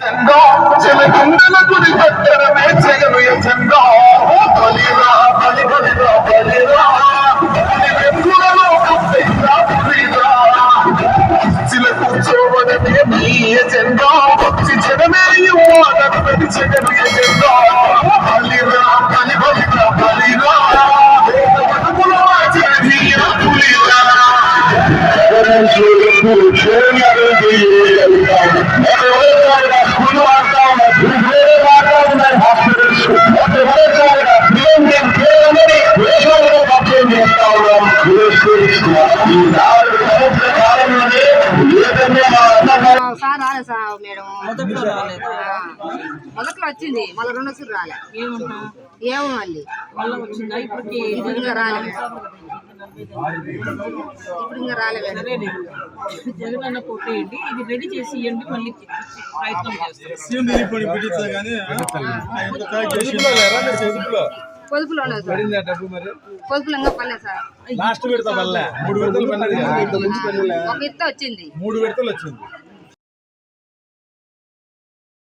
చెందో చెల కుండల గుడి పట్టడమే చెగలు చెందో. బలిరా బలి బలిరా. బలిరా వెంగులలో కప్పైరా బలిరా చిల కూర్చోవడమే మీ చెందో. వచ్చి జనమే ఇవ్వాలని చెగలు చెందో. బలిరా బలి బలిరా. బలిరా సార్ రాలే సార్ మేడం. మొదట్లో వచ్చింది మళ్ళీ రెండోసారి రాలే. ఏమన్నా? ఏమో మళ్ళీ ఇప్పుడు ఇంకా రాలే. ఇప్పుడు ఇంకా రాలే మేడం. సరేనే జగన్ అన్న కొట్టేయండి ఇది రెడీ చేసి ఇవ్వండి మళ్ళీ ప్రయత్నం చేస్తాం. పొదుపులో పొదుపులో ఇంకా పడలేదు సార్. లాస్ట్ విడత మూడు విడతలు. ఒక ఇత్త వచ్చింది. మూడు విడతలు వచ్చింది.